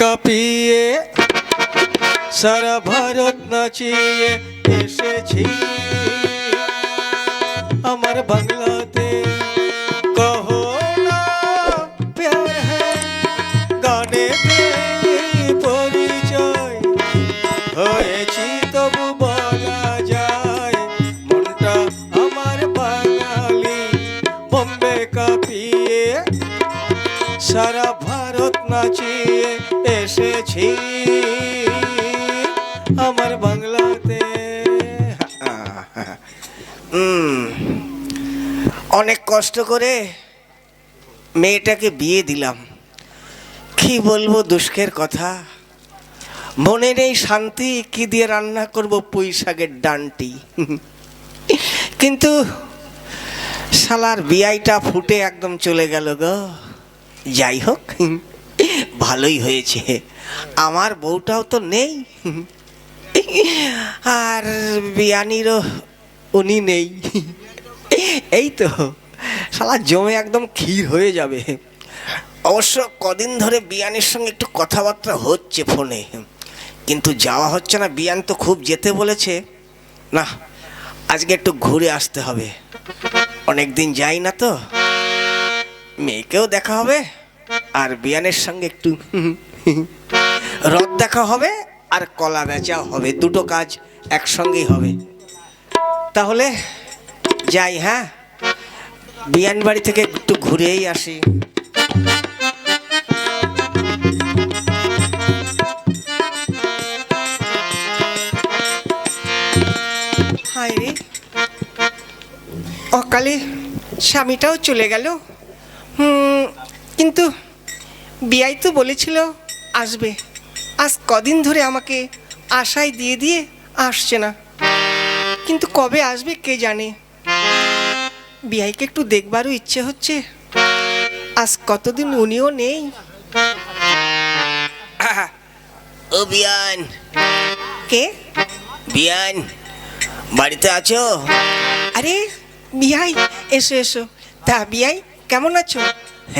কাঁপিয়ে সারা ভারত নাচিয়ে এসেছি। আমার বাংলাতে কষ্ট করে মেয়েটাকে বিয়ে দিলাম। কি বলব দুষ্কের কথা? মনে নেই শান্তি কি দিয়ে রান্না করব পুঁই শাকের ডানটি? কিন্তু শালার বিয়াইটা ফুটে একদম চলে গেল গো। যাই হোক, ভালোই হয়েছে। আমার বউটাও তো নেই। আর বিয়ানিরও উনি নেই। এই তো। শালা জমে একদম ক্ষীর হয়ে যাবে। অবশ্য কদিন ধরে বিয়ানির সঙ্গে একটু কথাবার্তা হচ্ছে ফোনে। কিন্তু যাওয়া হচ্ছে না, বিয়ান তো খুব যেতে বলেছে। না, আজকে একটু ঘুরে আসতে হবে। অনেক দিন যাই না তো। মেয়েকেও দেখা হবে, আর বিয়ানের সঙ্গে একটু রথ দেখা হবে, আর কলা বেচাও হবে। দুটো কাজ একসঙ্গেই হবে। তাহলে যাই হ্যাঁ? বিয়ান বাড়ি থেকে একটু ঘুরেই আসি। হায় রে। অকালে স্বামীটাও চলে গেল। কিন্তু বিয়াই তো বলেছিল আসবে। আজ কদিন ধরে আমাকে আশায় দিয়ে দিয়ে আসছে না। কিন্তু কবে আসবে কে জানে? বিয়াইকে একটু দেখবারও ইচ্ছে হচ্ছে। আজ কতদিন উনিও নেই। ও বিয়ান। কে? বিয়ান বাড়িতে আছো? আরে বিয়াই এসো এসো। তা বিয়াই কেমন আছো?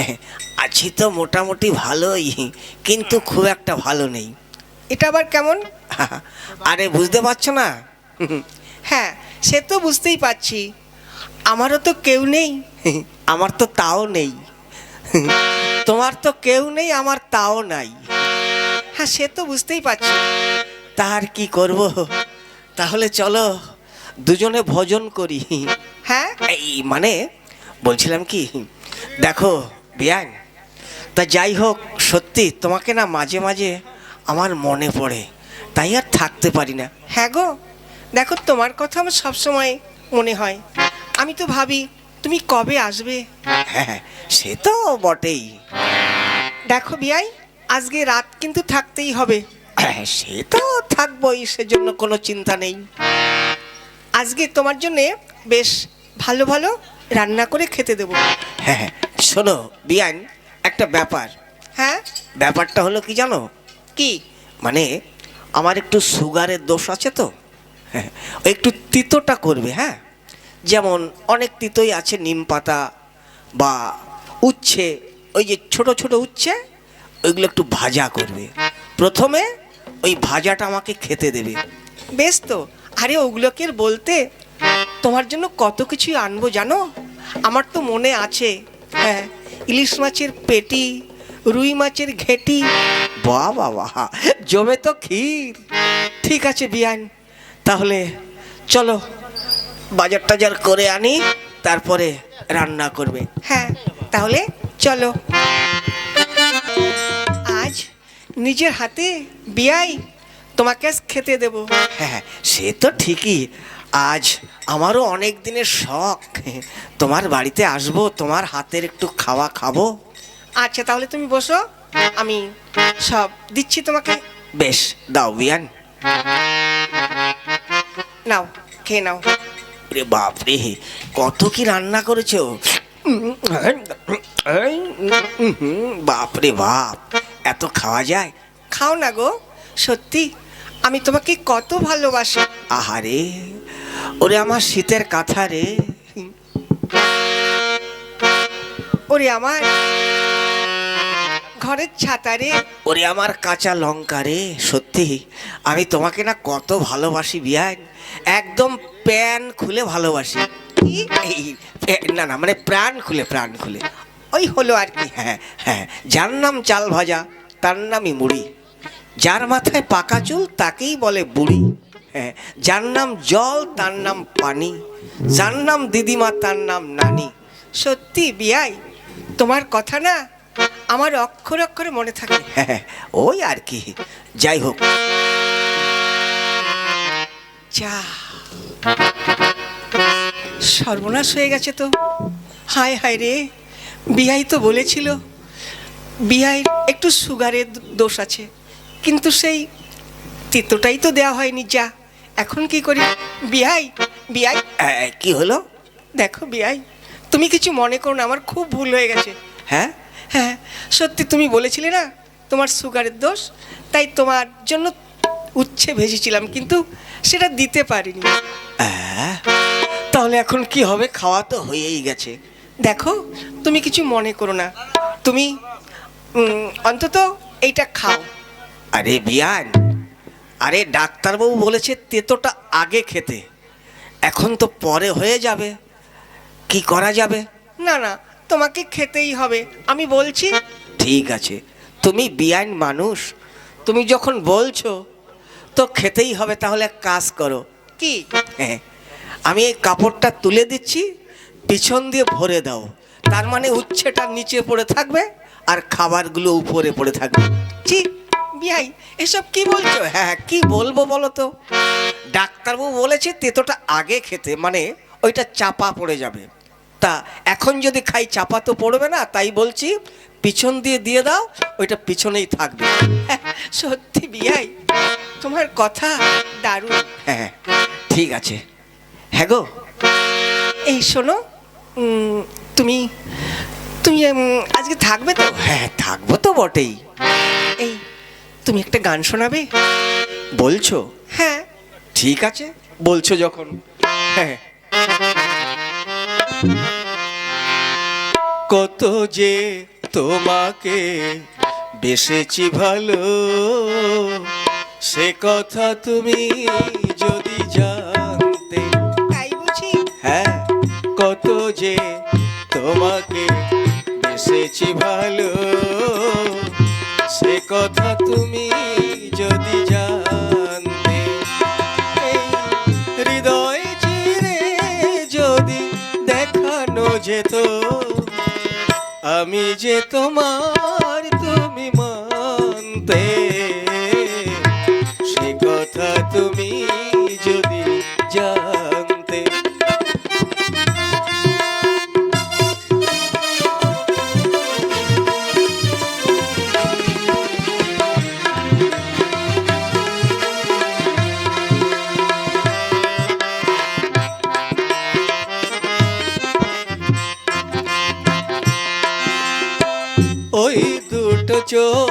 আছি তো মোটামুটি ভালোই কিন্তু খুব একটা ভালো নেই। এটা আবার কেমন? আরে বুঝতে পারছ না? হ্যাঁ সে তো বুঝতেই পারছি। আমারও তো কেউ নেই আমার তো তাও নেই। তোমার তো কেউ নেই আমার তাও নাই। হ্যাঁ সে তো বুঝতেই পারছি। তার কি করব? তাহলে চলো দুজনে ভোজন করি। হ্যাঁ? এই মানে বলছিলাম কি দেখো বিয়ান তা যাই হোক সত্যি তোমাকে না মাঝে মাঝে আমার মনে পড়ে তাই আর থাকতে পারি না। হ্যাঁ গো দেখো তোমার কথা আমার সবসময় মনে হয়। আমি তো ভাবি তুমি কবে আসবে? হ্যাঁ সে তো বটেই। দেখো বিয়াই আজকে রাত কিন্তু থাকতেই হবে। সে তো থাকবোই সেজন্য কোনো চিন্তা নেই। আজকে তোমার জন্যে বেশ ভালো ভালো রান্না করে খেতে দেবো। হ্যাঁ শোনো বিয়ান একটা ব্যাপার। হ্যাঁ? ব্যাপারটা হলো কি জানো? কি? মানে আমার একটু সুগারের দোষ আছে তো। হ্যাঁ ওই একটু তিতোটা করবে হ্যাঁ? যেমন অনেক তিতোই আছে, নিম পাতা বা উচ্ছে, ওই যে ছোট ছোট উচ্ছে, ওইগুলো একটু ভাজা করবে। প্রথমে ওই ভাজাটা আমাকে খেতে দেবে। বেশ তো, আরে ওগুলোকে বলতে তোমার জন্য কত কিছুই আনব জানো? আমার তো মনে আছে হ্যাঁ ইলিশ মাছের পেটি, রুই মাছের ঘেটি। বাহ বাবা জমে তো ক্ষীর। ঠিক আছে, বিয়ান, তাহলে চলো। বাজার টাজার করে আনি তারপরে রান্না করবে। হ্যাঁ তাহলে চলো। আজ নিজের হাতে বিয়াই তোমাকে খেতে দেব। হ্যাঁ সে তো ঠিকই। আজ আমারও অনেক দিনের শখ। তোমার বাড়িতে আসব তোমার হাতের একটু খাওয়া খাব। আচ্ছা তাহলে তুমি বসো আমি সব দিচ্ছি তোমাকে। বেশ দাও বিয়ান। নাও খেয়ে নাও। রে বাপরে কত কি রান্না করেছ? বাপরে বাপ এত খাওয়া যায়? খাও না গো সত্যি আমি তোমাকে কত ভালোবাসি। আহারে ওরে আমার শীতের কাঁথা রে। ওরে আমার ঘরের ছাতা রে। ওরে আমার কাঁচা লঙ্কা রে সত্যি আমি তোমাকে না কত ভালোবাসি বিয়ান। একদম প্যান খুলে ভালোবাসি। না না মানে প্রাণ খুলে প্রাণ খুলে। ওই হলো আর কি হ্যাঁ হ্যাঁ। যার নাম চাল ভাজা, তার নামই মুড়ি। যার মাথায় পাকা চুল, তাকেই বলে বুড়ি। হ্যাঁ যার নাম জল, তার নাম পানি। যার নাম দিদিমা, তার নাম নানি। সত্যি, বিয়াই, তোমার কথা না আমার অক্ষরে অক্ষরে মনে থাকে। হ্যাঁ ওই আর কি। যাই হোক। যা। সর্বনাশ হয়ে গেছে তো। হায় হায় রে বিহাই তো বলেছিল। বিহাই একটু সুগারের দোষ আছে কিন্তু সেই তেতোটাই তো দেওয়া হয়নি যা। এখন কি করি? বিহাই আহ, কি হলো? দেখো বিয়াই তুমি কিছু মনে করো না আমার খুব ভুল হয়ে গেছে। হ্যাঁ? হ্যাঁ সত্যি তুমি বলেছিলে না তোমার সুগারের দোষ তাই তোমার জন্য উচ্ছে ভেজেছিলাম কিন্তু সেটা দিতে পারিনি। তাহলে এখন কি হবে? খাওয়া তো হয়েই গেছে। দেখো তুমি কিছু মনে করো না। তুমি অন্তত এইটা খাও। আরে বিয়ান আরে ডাক্তারবাবু বলেছে তেতোটা আগে খেতে। এখন তো পরে হয়ে যাবে। কি করা যাবে? না না তোমাকে খেতেই হবে। আমি বলছি ঠিক আছে। তুমি বিয়ান মানুষ। তুমি যখন বলছো তো খেতেই হবে তাহলে এক কাজ করো। কি? হ্যাঁ আমি এই কাপড়টা তুলে দিচ্ছি পিছন দিয়ে ভরে দাও। তার মানে উচ্ছেটা নিচে পড়ে থাকবে আর খাবারগুলো উপরে পড়ে থাকবে। জি বিয়াই এসব কি বলছো? বলছো হ্যাঁ কি বলব বলো তো? ডাক্তারবাবু বলেছে তেতোটা আগে খেতে মানে ওইটা চাপা পড়ে যাবে। তা এখন যদি খাই চাপা তো পড়বে না তাই বলছি পিছন দিয়ে দিয়ে দাও ওইটা পিছনেই থাকবে। হ্যাঁ, সত্যি বিয়াই তোমার কথা দারুণ। হ্যাঁ ঠিক আছে। হ্যাঁ গো। এই শোনো তুমি তুমি আজকে থাকবে তো? হ্যাঁ থাকব তো বটেই। এই তুমি একটা গান শোনাবে? বলছো? হ্যাঁ। ঠিক আছে বলছো যখন। হ্যাঁ। কত যে তোমাকে বেসেছি ভালো সে কথা তুমি যদি জানতে তাই বুঝি? হ্যাঁ কত যে তোমাকে বেসেছি ভালো। সে কথা তুমি যদি জানতে এই হৃদয় চিরে যদি দেখানো যেত আমি যে তোমার চোখ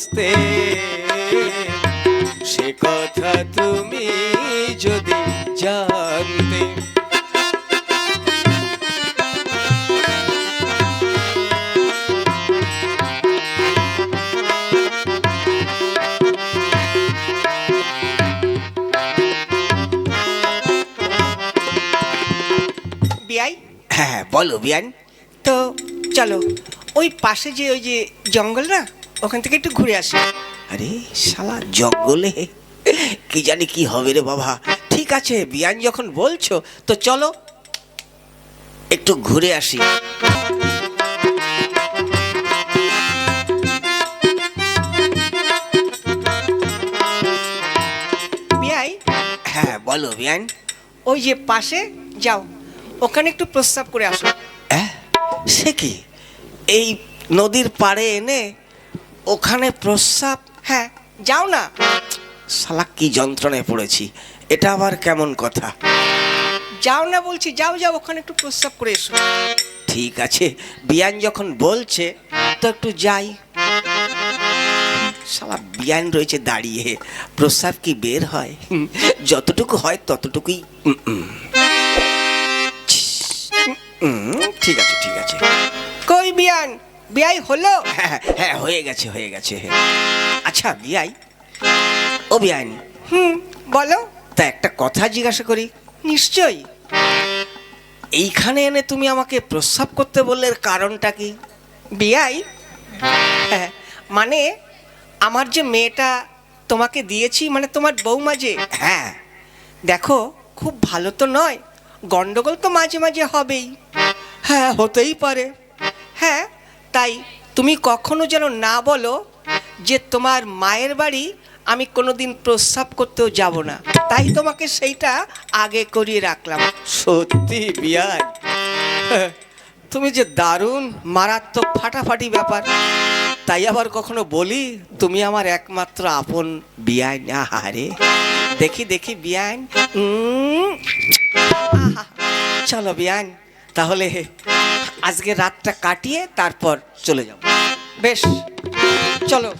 বাঁচতে সে কথা তুমি যদি জানতে। বিয়াই? হ্যাঁ বলো বিয়ান। তো চলো ওই পাশে যে ওই যে জঙ্গল না? ওখান থেকে একটু ঘুরে আসি। আরে শালা জঙ্গলে কি জানি কি হবে রে বাবা। ঠিক আছে বিয়ান যখন বলছো তো চলো একটু ঘুরে আসি। বিয়াই? হ্যাঁ বলো বিয়ান। ওই যে পাশে যাও। ওখানে একটু প্রস্তাব করে আসো। হ্যাঁ সে কি? এই নদীর পাড়ে এনে ওখানে প্রস্রাব? হ্যাঁ যাও না। শালা কি যন্ত্রণায় পড়েছি। এটা আবার কেমন কথা? যাও না বলছি যাও যাও ওখানে একটু প্রস্রাব করে এসো। ঠিক আছে। বিয়ান যখন বলছে তো একটু যাই। শালা বিয়ান রয়েছে দাঁড়িয়ে। প্রস্রাব কি বের হয়? যতটুকু হয় ততটুকুই। ঠিক আছে ঠিক আছে। কই বিয়ান? বিয়াই হলো? হ্যাঁ হ্যাঁ হয়ে গেছে হয়ে গেছে। আচ্ছা বিয়াই ও বিয়ান হুম বলো। তা একটা কথা জিজ্ঞাসা করি। নিশ্চয়ই। এইখানে এনে তুমি আমাকে প্রস্রাব করতে বললে কারণটা কি? বিয়াই হ্যাঁ মানে আমার যে মেয়েটা তোমাকে দিয়েছি মানে তোমার বৌমা যে হ্যাঁ। দেখো খুব ভালো তো নয় গন্ডগোল তো মাঝে মাঝে হবেই। হ্যাঁ হতেই পারে। হ্যাঁ তাই তুমি কখনো যেন না বলো যে তোমার মায়ের বাড়ি আমি কোনোদিন প্রস্রাব করতেও যাব না। তাই তোমাকে সেইটা আগে করিয়ে রাখলাম। সত্যি বিয়ান? তুমি যে দারুণ মারাত্মক ফাটাফাটি ব্যাপার তাই আবার কখনো বলি তুমি আমার একমাত্র আপন বিয়ান? আহারে দেখি দেখি আহা, চলো বিয়ান তাহলে আজকে রাতটা কাটিয়ে তারপর চলে যাব। বেশ চলো।